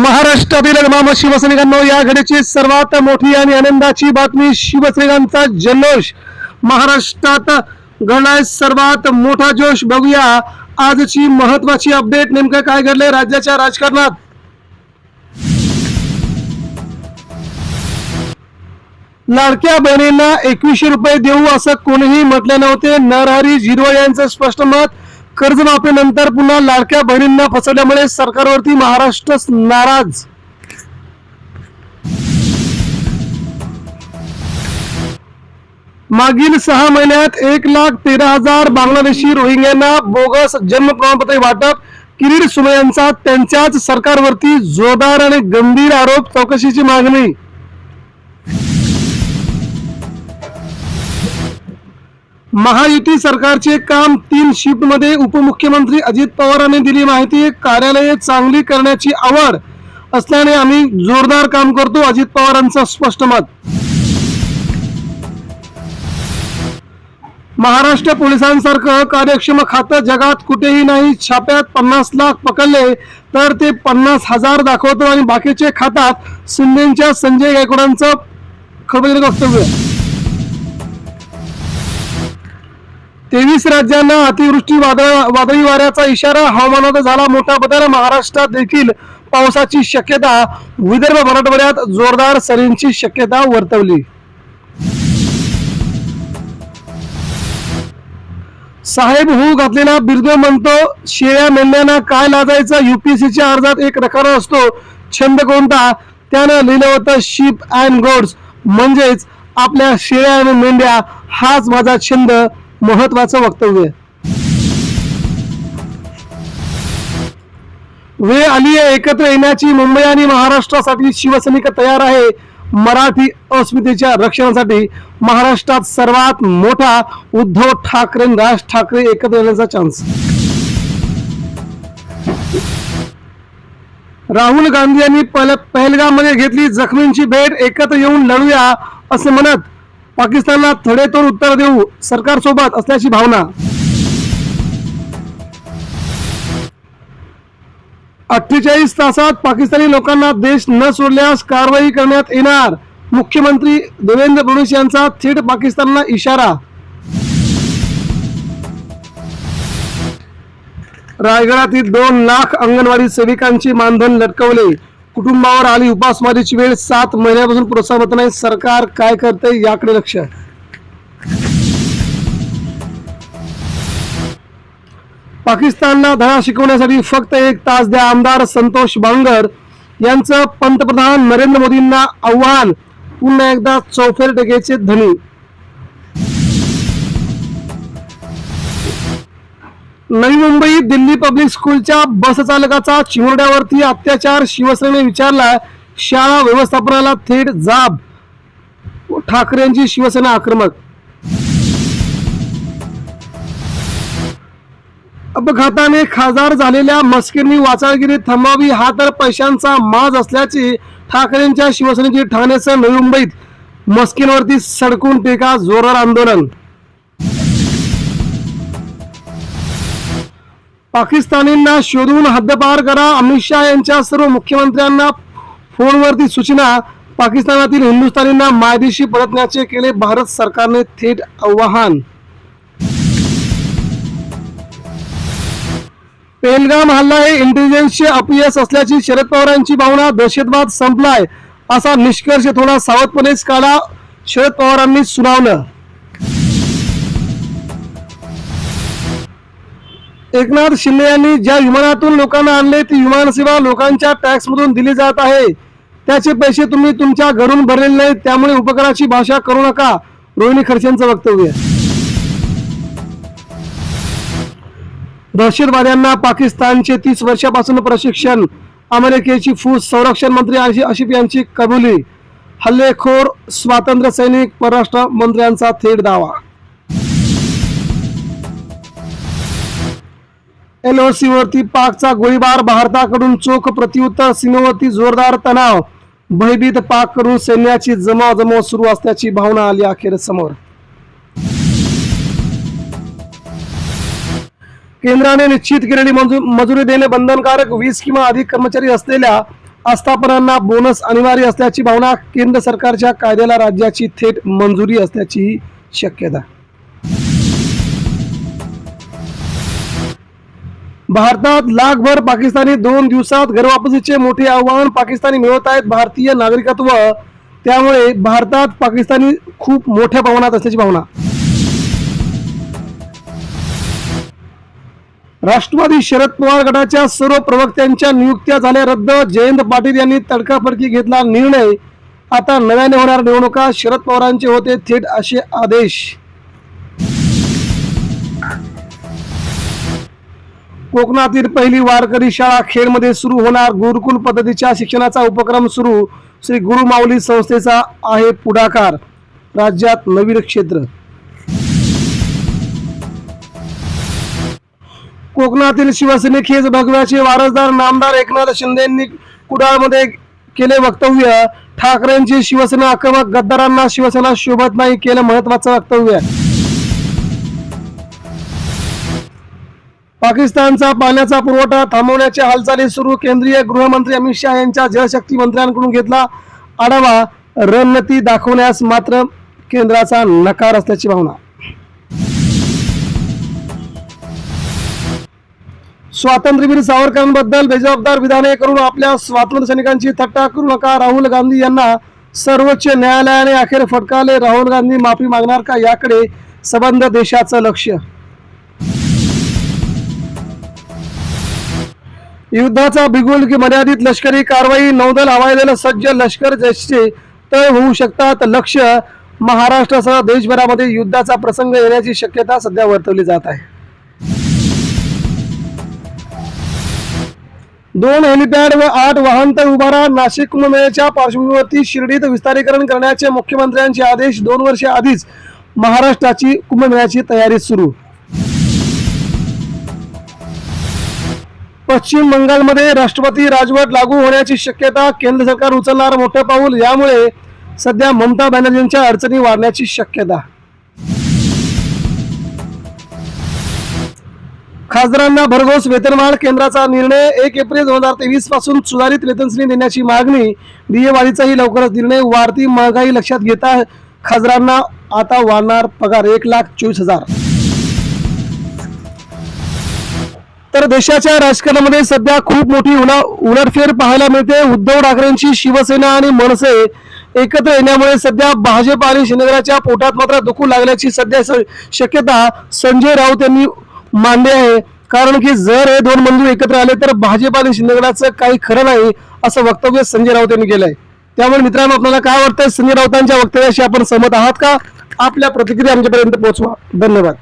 महाराष्ट्रातील मामा शिवसैनिकांनो या घडीची सर्वात मोठी आणि आनंदाची बातमी शिवसैनिकांचा जल्लोष. महाराष्ट्रात घडलाय सर्वात मोठा जोश. बघूया आजची महत्वाची अपडेट नेमकं काय घडलंय राज्याच्या राजकारणात. लाडक्या बहिणींना एकवीसशे रुपये देऊ असं कोणीही म्हटले नव्हते. नरहरी झिरवळ यांचं स्पष्ट मत कर्जमाफीनंतर पुन्हा लाडक्या बहिणींना फसवल्यामुळे सरकारवरती महाराष्ट्र नाराज. मागील सहा महिन्यात एक लाख तेरा हजार बांगलादेशी रोहिंग्यांना बोगस जन्म प्रमाणपत्र वाटप. किरीट सुमयांचा त्यांच्याच सरकारवरती जोरदार आणि गंभीर आरोप चौकशीची मागणी. महायुती सरकारचे काम तीन शिफ्टमध्ये उपमुख्यमंत्री अजित पवारांनी दिली. माहिती कार्यालये चांगली करण्याची आवड असल्याने आम्ही जोरदार काम करतो अजित पवारांचं स्पष्ट मत. महाराष्ट्र पोलिसांसारखं कार्यक्षम खातं जगात कुठेही नाही. छाप्यात पन्नास लाख पकडले तर ते पन्नास हजार दाखवतो आणि बाकीचे खातात शिंदेच्या संजय गायकवाडांचं खबरदारी वक्तव्य. तेवीस राज्यांना अतिवृष्टी वादळा वादळी वाऱ्याचा इशारा हवामानात झाला. मोठा बदल महाराष्ट्रात देखील पावसाची शक्यता. विदर्भ मराठवाड्यात जोरदार सरींची शक्यता वर्तवली. साहेब हू घातलेला बिरदो म्हणतो शेळ्या मेंढ्यांना काय लाजायचं? युपीएससीच्या अर्जात एक रकार असतो. छंद कोणता? त्यानं लिहिलं होतं शिप अँड गोड्स म्हणजेच आपल्या शेळ्या आणि मेंढ्या हाच माझा छंद. महत्वाचं वक्तव्य. वेळ आली आहे एकत्र येण्याची. मुंबई आणि महाराष्ट्रासाठी शिवसैनिक तयार आहे. मराठी अस्मितेच्या रक्षणासाठी महाराष्ट्रात सर्वात मोठा उद्धव ठाकरे आणि राज ठाकरे एकत्र येण्याचा चान्स राहुल गांधी यांनी पहलगाममध्ये घेतली जखमींची भेट. एकत्र येऊन लढूया असे म्हणत पाकिस्तानला थडेतोड उत्तर देऊ सरकार सोबत असल्याची भावना. अठ्ठेचाळीस तासात पाकिस्तानी लोकांना देश न सोडल्यास कारवाई करण्यात येणार. मुख्यमंत्री देवेंद्र फडणवीस यांचा थेट पाकिस्तानला इशारा. रायगडातील दोन लाख अंगणवाडी सेविकांची मानधन लटकवले. कुटुंबावर आली उपासमारीची वेळ सात महिन्यापासून प्रोत्साहन होत नाही. सरकार काय करते याकडे लक्ष. आहे पाकिस्तानला धडा शिकवण्यासाठी फक्त एक तास द्या आमदार संतोष बांगर यांचं पंतप्रधान नरेंद्र मोदींना आव्हान. पुन्हा एकदा चौफेर टेकेचे धनी. नवी मुंबई दिल्ली पब्लिक स्कूलच्या बस चालकाचा चिमुरड्यावरती अत्याचार शिवसेनेने विचारला शाळा व्यवस्थापनाला थेट जाब. ठाकरेंची शिवसेना आक्रमक. अपघाताने खासदार झालेल्या मस्किरनी वाचाळगिरी थांबावी हा तर पैशांचा माज असल्याची ठाकरेंच्या शिवसेनेची ठाण्यासह नवी मुंबईत. मस्किनवरती सडकून टीका जोरदार आंदोलन. पाकिस्तानींना शोधून हद्दपार करा. अमित शहा यांच्या सर्व मुख्यमंत्र्यांना फोनवरती सूचना. पाकिस्तानातील हिंदुस्थानींना मायदेशी परतण्याचे केले भारत सरकारने थेट आवाहन. पेलगाम हल्ला हे इंटेलिजन्सचे अपयश असल्याची शरद पवारांची भावना दहशतवाद संपलाय असा निष्कर्ष थोडा सावधपणेच काढा शरद पवारांनी सुनावलं. एकनाथ शिंदे यांनी ज्या विमानातून लोकांना आणले ती विमानसेवा लोकांच्या टॅक्स मधून दिली जात आहे. त्याचे पैसे तुम्ही तुमच्या घरून भरलेले नाहीत त्यामुळे उपकाराची भाषा करू नका रोहिणी खडसेंचं वक्तव्य. दहशतवाद्यांना पाकिस्तानचे तीस वर्षापासून प्रशिक्षण अमेरिकेची फूस संरक्षण मंत्री आशी- आशिफ यांची कबुली हल्लेखोर स्वातंत्र्य सैनिक परराष्ट्र मंत्र्यांचा थेट दावा. एलओसी वरती पाकचा गोळीबार भारताकडून चोख प्रत्युत्तर सीमेवरती जोरदार तणाव. भयभीत पाक करून सैन्याची जमावजमाव सुरू असल्याची भावना आली अखेर समोर केंद्राने निश्चित केलेली मजुरी देणे बंधनकारक वीस किंवा अधिक कर्मचारी असलेल्या आस्थापनांना बोनस अनिवार्य असल्याची भावना केंद्र सरकारच्या कायद्याला राज्याची थेट मंजुरी असल्याची शक्यता. भारतात लाखभर पाकिस्तानी दोन दिवसात घरवापसीचे मोठे आव्हान पाकिस्तानी मिळवत आहेत. भारतीय नागरिकत्व त्यामुळे भारतात पाकिस्तानी खूप मोठ्या प्रमाणात असल्याची भावना. राष्ट्रवादी शरद पवार गटाच्या सर्व प्रवक्त्यांच्या नियुक्त्या झाल्या रद्द. जयंत पाटील यांनी तडकाफडकी घेतला निर्णय. आता नव्याने होणार निवडणुका. शरद पवारांचे होते थेट असे आदेश. कोकणातील पहिली वारकरी शाळा खेडमध्ये सुरू होणार. गुरुकुल पद्धतीच्या शिक्षणाचा उपक्रम सुरू. श्री गुरुमाऊली संस्थेचा आहे पुढाकार. राज्यात नवीन क्षेत्र. कोकणातील शिवसेनेखेच भगव्याचे वारसदार नामदार एकनाथ शिंदेंनी कुडाळमध्ये केले वक्तव्य. ठाकरेंची शिवसेना आक्रमक गद्दारांना शिवसेना शोभत नाही केलं महत्वाचं वक्तव्य. पाकिस्तानचा पाण्याचा पुरवठा थांबवण्याच्या हालचाली सुरू. केंद्रीय गृहमंत्री अमित शहा यांच्या जलशक्ती मंत्र्यांकडून घेतला आढावा. रणनीती दाखवण्यास मात्र केंद्राचा नकार असल्याची भावना. स्वातंत्र्यवीर सावरकरांबद्दल बेजबाबदार विधाने करून आपल्या स्वातंत्र्य सैनिकांची थट्टा करू नका. राहुल गांधी यांना सर्वोच्च न्यायालयाने अखेर फटकावले राहुल गांधी माफी मागणार का याकडे संबंध देशाचं लक्ष. युद्धाचा बिगुल की मर्यादित लष्करी कारवाई नौदल हवाई दल सज्ज लष्कर जसे तय होऊ शकतात. लक्ष महाराष्ट्रासह देशभरामध्ये युद्धाचा प्रसंग येण्याची शक्यता सध्या वर्तवली जात आहे. दोन हेलिपॅड व आठ वाहनतळ उभारा. नाशिक कुंभमेळ्याच्या पार्श्वभूमीवरती शिर्डीत विस्तारीकरण करण्याचे मुख्यमंत्र्यांचे आदेश दोन वर्षे आधीच महाराष्ट्राची कुंभमेळ्याची तयारी सुरू. पश्चिम बंगालमध्ये राष्ट्रपती राजवट लागू होण्याची शक्यता केंद्र सरकार उचलणार मोठं पाऊल यामुळे सध्या ममता बॅनर्जींच्या अडचणी वाढण्याची शक्यता. खासदारांना भरघोस वेतनवाढ केंद्राचा निर्णय एक एप्रिल दोन हजार तेवीसपासून सुधारित वेतनश्रेणी देण्याची मागणी डीए लवकरच निर्णय वाढती महागाई लक्षात घेता खासदारांना आता वाढणार पगार एक लाख चोवीस हजार. तर देशाच्या राजकारणामध्ये सध्या खूप मोठी उला उलटफेर पाहायला मिळते. उद्धव ठाकरेंची शिवसेना आणि मनसे एकत्र येण्यामुळे सध्या भाजप आणि शिंदेगडाच्या पोटात मात्र दुखू लागल्याची सध्या शक्यता संजय राऊत यांनी मांडली आहे. कारण की जर हे दोन बंधू एकत्र आले तर भाजप आणि शिंदेगडाचं काही खरं नाही असं वक्तव्य संजय राऊत यांनी केलंय. त्यामुळे मित्रांनो आपल्याला काय वाटतंय? संजय राऊतांच्या वक्तव्याशी आपण सहमत आहात का? आपल्या प्रतिक्रिया आमच्यापर्यंत पोहोचवा. धन्यवाद.